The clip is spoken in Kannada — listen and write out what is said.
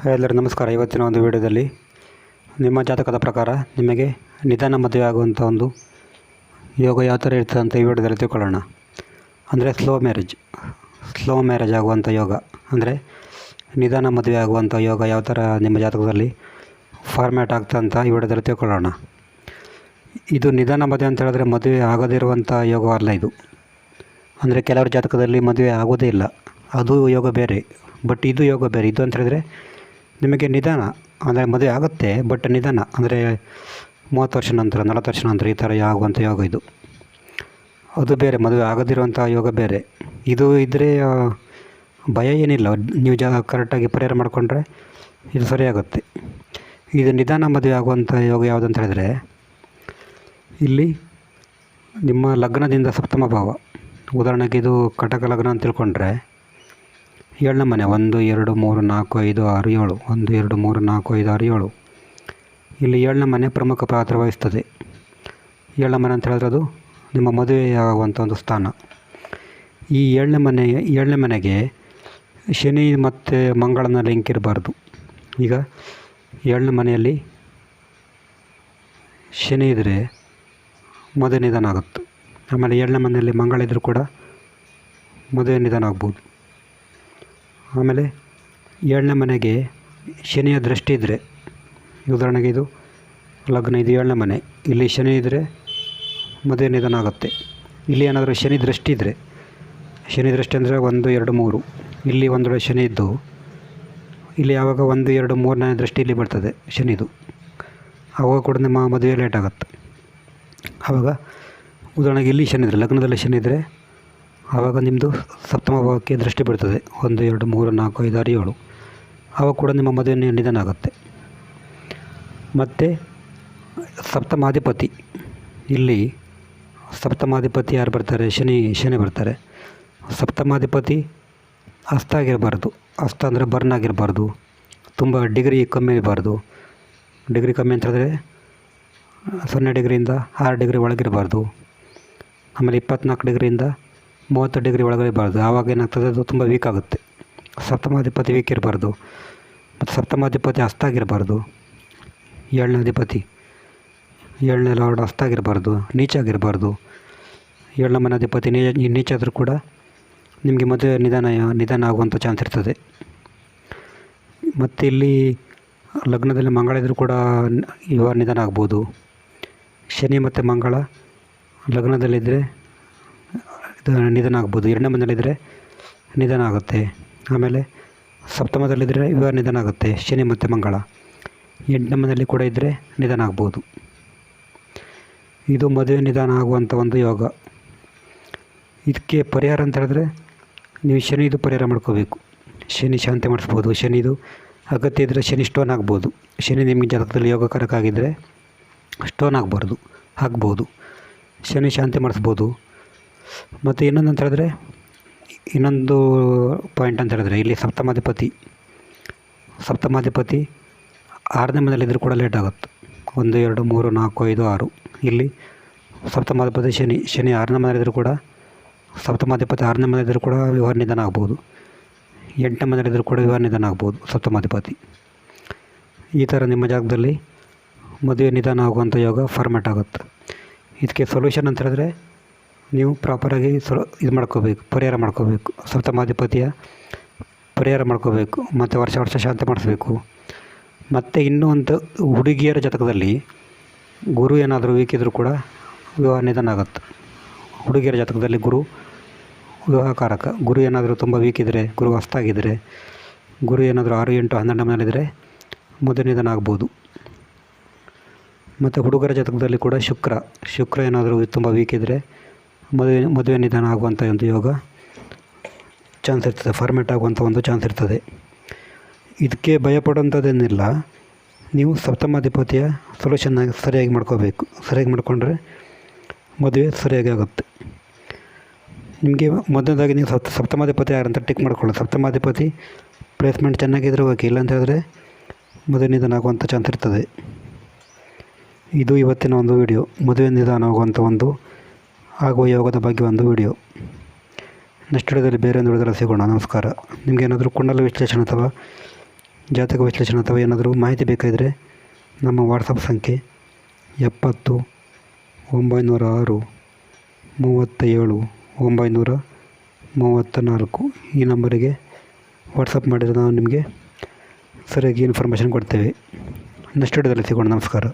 ಹಾಯ್ ಎಲ್ಲರಿಗೂ ನಮಸ್ಕಾರ. ಇವತ್ತಿನ ಒಂದು ವಿಡಿಯೋದಲ್ಲಿ ನಿಮ್ಮ ಜಾತಕದ ಪ್ರಕಾರ ನಿಮಗೆ ನಿಧಾನ ಮದುವೆ ಆಗುವಂಥ ಒಂದು ಯೋಗ ಯಾವ ಥರ ಇರ್ತದೆ ಅಂತ ಈ ವಿಡಿಯೋದಲ್ಲಿ ತಿಳ್ಕೊಳ್ಳೋಣ. ಅಂದರೆ ಸ್ಲೋ ಮ್ಯಾರೇಜ್ ಸ್ಲೋ ಮ್ಯಾರೇಜ್ ಆಗುವಂಥ ಯೋಗ. ಅಂದರೆ ನಿಧಾನ ಮದುವೆ ಆಗುವಂಥ ಯೋಗ ಯಾವ ಥರ ನಿಮ್ಮ ಜಾತಕದಲ್ಲಿ ಫಾರ್ಮ್ಯಾಟ್ ಆಗ್ತದೆ ಅಂತ ಈ ವಿಡಿಯೋದಲ್ಲಿ ತಿಳ್ಕೊಳ್ಳೋಣ. ಇದು ನಿಧಾನ ಮದುವೆ ಅಂತ ಹೇಳಿದ್ರೆ ಮದುವೆ ಆಗದಿರುವಂಥ ಯೋಗವಲ್ಲ ಇದು. ಅಂದರೆ ಕೆಲವರ ಜಾತಕದಲ್ಲಿ ಮದುವೆ ಆಗೋದೇ ಇಲ್ಲ. ಅದು ಯೋಗ ಬೇರೆ ಬಟ್ ಇದು ಯೋಗ ಬೇರೆ. ಇದು ಅಂತ ಹೇಳಿದ್ರೆ ನಿಮಗೆ ನಿಧಾನ ಅಂದರೆ ಮದುವೆ ಆಗುತ್ತೆ ಬಟ್ ನಿಧಾನ ಅಂದರೆ ಮೂವತ್ತು ವರ್ಷ ನಂತರ, ನಲವತ್ತು ವರ್ಷ ನಂತರ ಈ ಥರ ಆಗುವಂಥ ಯೋಗ ಇದು ಅದು ಬೇರೆ, ಮದುವೆ ಆಗದಿರುವಂಥ ಯೋಗ ಬೇರೆ. ಇದು ಇದ್ದರೆ ಭಯ ಏನಿಲ್ಲ. ನೀವು ಜ ಕರೆಕ್ಟಾಗಿ ಪರಿಹಾರ ಮಾಡಿಕೊಂಡ್ರೆ ಇದು ಸರಿಯಾಗುತ್ತೆ. ಇದು ನಿಧಾನ ಮದುವೆ ಆಗುವಂಥ ಯೋಗ ಯಾವುದಂತ ಹೇಳಿದರೆ, ಇಲ್ಲಿ ನಿಮ್ಮ ಲಗ್ನದಿಂದ ಸಪ್ತಮ ಭಾವ. ಉದಾಹರಣೆಗೆ ಇದು ಕಟಕ ಲಗ್ನ ಅಂತ ತಿಳ್ಕೊಂಡ್ರೆ ಏಳನೇ ಮನೆ, ಒಂದು, ಎರಡು, ಮೂರು, ನಾಲ್ಕು, ಐದು, ಆರು, ಏಳು. ಒಂದು, ಎರಡು, ಮೂರು, ನಾಲ್ಕು, ಐದು, ಆರು, ಏಳು. ಇಲ್ಲಿ ಏಳನೇ ಮನೆ ಪ್ರಮುಖ ಪಾತ್ರ ವಹಿಸ್ತದೆ. ಏಳನೇ ಮನೆ ಅಂತ ಹೇಳಿದ್ರೆ ಅದು ನಿಮ್ಮ ಮದುವೆಯಾಗುವಂಥ ಒಂದು ಸ್ಥಾನ. ಈ ಏಳನೇ ಮನೆ, ಏಳನೇ ಮನೆಗೆ ಶನಿ ಮತ್ತು ಮಂಗಳನ ಲಿಂಕ್ ಇರಬಾರ್ದು. ಈಗ ಏಳನೇ ಮನೆಯಲ್ಲಿ ಶನಿ ಇದ್ದರೆ ಮದುವೆ ನಿಧಾನ ಆಗುತ್ತೆ. ಆಮೇಲೆ ಏಳನೇ ಮನೆಯಲ್ಲಿ ಮಂಗಳ ಇದ್ದರೂ ಕೂಡ ಮದುವೆ ನಿಧಾನ ಆಗ್ಬೋದು. ಆಮೇಲೆ ಏಳನೇ ಮನೆಗೆ ಶನಿಯ ದೃಷ್ಟಿ ಇದ್ದರೆ ಉದಾಹರಣೆಗೆ ಇದು ಲಗ್ನ ಇದು ಏಳನೇ ಮನೆ. ಇಲ್ಲಿ ಶನಿ ಇದ್ದರೆ ಮದುವೆ ನಿಧನ ಆಗುತ್ತೆ. ಇಲ್ಲಿ ಏನಾದರೂ ಶನಿ ದೃಷ್ಟಿ ಇದ್ದರೆ ಶನಿ ದೃಷ್ಟಿ ಅಂದರೆ ಒಂದು, ಎರಡು, ಮೂರು. ಇಲ್ಲಿ ಒಂದು ಶನಿ ಇದ್ದು, ಇಲ್ಲಿ ಯಾವಾಗ ಒಂದು, ಎರಡು, ಮೂರನೇ ದೃಷ್ಟಿ ಇಲ್ಲಿ ಬರ್ತದೆ, ಶನಿದು. ಆವಾಗ ಕೂಡ ನಿಮ್ಮ ಮದುವೆ ಲೇಟ್ ಆಗುತ್ತೆ. ಆವಾಗ ಉದಾಹರಣೆಗೆ ಇಲ್ಲಿ ಶನಿ ಇದ್ದರೆ ಲಗ್ನದಲ್ಲಿ ಶನಿ ಇದ್ದರೆ ಆವಾಗ ನಿಮ್ಮದು ಸಪ್ತಮ ಭಾವಕ್ಕೆ ದೃಷ್ಟಿ ಬಿಡ್ತದೆ ಒಂದು, ಎರಡು, ಮೂರು, ನಾಲ್ಕು, ಐದು, ಆರು, ಏಳು. ಆವಾಗ ಕೂಡ ನಿಮ್ಮ ಮದುವೆ ನಿ- ನಿಧಾನ ಆಗುತ್ತೆ ಮತ್ತು ಸಪ್ತಮಾಧಿಪತಿ. ಇಲ್ಲಿ ಸಪ್ತಮಾಧಿಪತಿ ಯಾರು ಬರ್ತಾರೆ? ಶನಿ ಶನಿ ಬರ್ತಾರೆ. ಸಪ್ತಮಾಧಿಪತಿ ಅಸ್ತ ಆಗಿರಬಾರ್ದು. ಅಸ್ತ ಅಂದರೆ ಬರ್ನ್ ಆಗಿರಬಾರ್ದು. ತುಂಬ ಡಿಗ್ರಿ ಕಮ್ಮಿ ಇರಬಾರ್ದು. ಡಿಗ್ರಿ ಕಮ್ಮಿ ಅಂತ ಹೇಳಿದ್ರೆ ಸೊನ್ನೆ ಡಿಗ್ರಿಯಿಂದ ಆರು ಡಿಗ್ರಿ ಒಳಗಿರಬಾರ್ದು. ಆಮೇಲೆ ಇಪ್ಪತ್ನಾಲ್ಕು ಡಿಗ್ರಿಯಿಂದ ಮೂವತ್ತು ಡಿಗ್ರಿ ಒಳಗಡೆ ಇರಬಾರ್ದು ಆವಾಗ ಏನಾಗ್ತದೆ? ಅದು ತುಂಬ ವೀಕ್ ಆಗುತ್ತೆ. ಸಪ್ತಮಾಧಿಪತಿ ವೀಕ್ ಇರಬಾರ್ದು. ಮತ್ತು ಸಪ್ತಮಾಧಿಪತಿ ಅಸ್ತಾಗಿರಬಾರ್ದು ಏಳನೇ ಅಧಿಪತಿ, ಏಳನೇ ಲಾರ್ಡ್ ಅಸ್ತಾಗಿರಬಾರ್ದು ನೀಚಾಗಿರಬಾರ್ದು. ಏಳನೇ ಮನೆ ಅಧಿಪತಿ ನೀ, ನೀಚಾದರೂ ಕೂಡ ನಿಮಗೆ ಮದುವೆ ನಿಧಾನ ನಿಧಾನ ಆಗುವಂಥ ಚಾನ್ಸ್ ಇರ್ತದೆ. ಮತ್ತು ಇಲ್ಲಿ ಲಗ್ನದಲ್ಲಿ ಮಂಗಳ ಇದ್ದರೂ ಕೂಡ ಯುವ ನಿಧಾನ ಆಗ್ಬೋದು. ಶನಿ ಮತ್ತು ಮಂಗಳ ಲಗ್ನದಲ್ಲಿದ್ದರೆ ನಿಧನ ಆಗ್ಬೋದು ಎರಡನೇ ಮನೆಯಲ್ಲಿದ್ದರೆ ನಿಧನ ಆಗುತ್ತೆ ಆಮೇಲೆ ಸಪ್ತಮದಲ್ಲಿದ್ದರೆ ವಿವಾಹ ನಿಧನ ಆಗುತ್ತೆ ಶನಿ ಮತ್ತು ಮಂಗಳ. ಎಂಟನೇ ಮನೆಯಲ್ಲಿ ಕೂಡ ಇದ್ದರೆ ನಿಧನ ಆಗ್ಬೋದು ಇದು ಮದುವೆ ನಿಧಾನ ಆಗುವಂಥ ಒಂದು ಯೋಗ. ಇದಕ್ಕೆ ಪರಿಹಾರ ಅಂತ ಹೇಳಿದ್ರೆ ನೀವು ಶನಿದು ಪರಿಹಾರ ಮಾಡ್ಕೋಬೇಕು. ಶನಿ ಶಾಂತಿ ಮಾಡಿಸ್ಬೋದು. ಶನಿದು ಅಗತ್ಯ ಇದ್ದರೆ ಶನಿ ಸ್ಟೋನ್ ಆಗ್ಬೋದು ಶನಿ ನಿಮಗೆ ಜಾತಕದಲ್ಲಿ ಯೋಗಕಾರಕ ಆಗಿದ್ದರೆ ಸ್ಟೋನ್ ಆಗಬಾರ್ದು ಆಗ್ಬೋದು ಶನಿ ಶಾಂತಿ ಮಾಡಿಸ್ಬೋದು. ಮತ್ತು ಇನ್ನೊಂದು ಅಂತ ಹೇಳಿದ್ರೆ, ಇನ್ನೊಂದು ಪಾಯಿಂಟ್ ಅಂತ ಹೇಳಿದ್ರೆ, ಇಲ್ಲಿ ಸಪ್ತಮಾಧಿಪತಿ ಸಪ್ತಮಾಧಿಪತಿ ಆರನೇ ಮನೆಯಲ್ಲಿದ್ದರೂ ಕೂಡ ಲೇಟ್ ಆಗುತ್ತೆ. ಒಂದು, ಎರಡು, ಮೂರು, ನಾಲ್ಕು, ಐದು, ಆರು. ಇಲ್ಲಿ ಸಪ್ತಮಾಧಿಪತಿ ಶನಿ ಶನಿ ಆರನೇ ಮನೆಯಲ್ಲಿದ್ದರೂ ಕೂಡ, ಸಪ್ತಮಾಧಿಪತಿ ಆರನೇ ಮನೆಯಲ್ಲಿದ್ದರೂ ಕೂಡ ವಿವಾಹ ನಿಧನ ಆಗ್ಬೋದು. ಎಂಟನೇ ಮನೆಯಲ್ಲಿದ್ದರೂ ಕೂಡ ವಿವಾಹ ನಿಧನ ಆಗ್ಬೋದು ಸಪ್ತಮಾಧಿಪತಿ. ಈ ಥರ ನಿಮ್ಮ ಜಾಗದಲ್ಲಿ ಮದುವೆ ನಿಧಾನ ಆಗುವಂಥ ಯೋಗ ಫಾರ್ಮೆಟ್ ಆಗುತ್ತೆ. ಇದಕ್ಕೆ ಸೊಲ್ಯೂಷನ್ ಅಂತ ಹೇಳಿದ್ರೆ ನೀವು ಪ್ರಾಪರಾಗಿ ಸ್ವಲ್ಪ ಇದು ಮಾಡ್ಕೋಬೇಕು, ಪರಿಹಾರ ಮಾಡ್ಕೋಬೇಕು. ಸಪ್ತಮಾಧಿಪತಿಯ ಪರಿಹಾರ ಮಾಡ್ಕೋಬೇಕು, ಮತ್ತು ವರ್ಷ ವರ್ಷ ಶಾಂತಿ ಮಾಡಿಸ್ಬೇಕು. ಮತ್ತು ಇನ್ನೂ ಒಂದು ಹುಡುಗಿಯರ ಜಾತಕದಲ್ಲಿ ಗುರು ಏನಾದರೂ ವೀಕ್ ಇದ್ದರೂ ಕೂಡ ವಿವಾಹ ನಿಧನ ಆಗುತ್ತೆ. ಹುಡುಗಿಯರ ಜಾತಕದಲ್ಲಿ ಗುರು ವಿವಾಹಕಾರಕ. ಗುರು ಏನಾದರೂ ತುಂಬ ವೀಕ್ ಇದ್ದರೆ ಗುರು ಹೊಸ್ತಾಗಿದ್ದರೆ ಗುರು ಏನಾದರೂ ಆರು, ಎಂಟು, ಹನ್ನೆರಡು ಮನೇಲಿದ್ದರೆ ಮುದ್ದೆ ನಿಧನ ಆಗ್ಬೋದು. ಮತ್ತು ಹುಡುಗರ ಜಾತಕದಲ್ಲಿ ಕೂಡ ಶುಕ್ರ. ಶುಕ್ರ ಏನಾದರೂ ತುಂಬ ವೀಕ್ ಇದ್ದರೆ ಮದುವೆ ಮದುವೆ ನಿಧಾನ ಆಗುವಂಥ ಒಂದು ಯೋಗ ಚಾನ್ಸ್ ಇರ್ತದೆ ಫಾರ್ಮೇಟ್ ಆಗುವಂಥ ಒಂದು ಚಾನ್ಸ್ ಇರ್ತದೆ. ಇದಕ್ಕೆ ಭಯಪಡೋಂಥದ್ದೇನಿಲ್ಲ. ನೀವು ಸಪ್ತಮಾಧಿಪತಿಯ ಸೊಲ್ಯೂಷನ್ನ ಸರಿಯಾಗಿ ಮಾಡ್ಕೋಬೇಕು, ಸರಿಯಾಗಿ ಮಾಡಿಕೊಂಡ್ರೆ ಮದುವೆ ಸರಿಯಾಗಿ ಆಗುತ್ತೆ. ನಿಮಗೆ ಮೊದಲನೇದಾಗಿ ನೀವು ಸಪ್ತ, ಸಪ್ತಮಾಧಿಪತಿ ಯಾರಂತ ಟಿಕ್ ಮಾಡ್ಕೊಳ್ಳಿ. ಸಪ್ತಮಾಧಿಪತಿ ಪ್ಲೇಸ್ಮೆಂಟ್ ಚೆನ್ನಾಗಿದ್ರೆ ಓಕೆ ಇಲ್ಲ ಅಂತ ಹೇಳಿದ್ರೆ ಮದುವೆ ನಿಧಾನ ಆಗುವಂಥ ಚಾನ್ಸ್ ಇರ್ತದೆ. ಇದು ಇವತ್ತಿನ ಒಂದು ವಿಡಿಯೋ ಮದುವೆ ನಿಧಾನ ಆಗುವಂಥ ಒಂದು ಆಗುವ ಯೋಗದ ಬಗ್ಗೆ ಒಂದು ವಿಡಿಯೋ. ನೆಕ್ಸ್ಟ್ ವಿಡಿಯೋದಲ್ಲಿ ಬೇರೆ ಒಂದು ವಿಡಿಯೋದಲ್ಲಿ ಸಿಗೋಣ. ನಮಸ್ಕಾರ. ನಿಮಗೇನಾದರೂ ಕುಂಡಲ ವಿಶ್ಲೇಷಣೆ ಅಥವಾ ಜಾತಕ ವಿಶ್ಲೇಷಣೆ ಅಥವಾ ಏನಾದರೂ ಮಾಹಿತಿ ಬೇಕಾದರೆ ನಮ್ಮ ವಾಟ್ಸಪ್ ಸಂಖ್ಯೆ ಎಪ್ಪತ್ತು ಒಂಬೈನೂರ ಆರು ಮೂವತ್ತ ಏಳು ಒಂಬೈನೂರ ಮೂವತ್ತ ನಾಲ್ಕು ಈ ನಂಬರಿಗೆ ವಾಟ್ಸಪ್ ಮಾಡಿದರೆ ನಾವು ನಿಮಗೆ ಸರಿಯಾಗಿ ಇನ್ಫಾರ್ಮೇಷನ್ ಕೊಡ್ತೇವೆ. ನೆಕ್ಸ್ಟ್ ವಿಡಿಯೋದಲ್ಲಿ ಸಿಗೋಣ. ನಮಸ್ಕಾರ.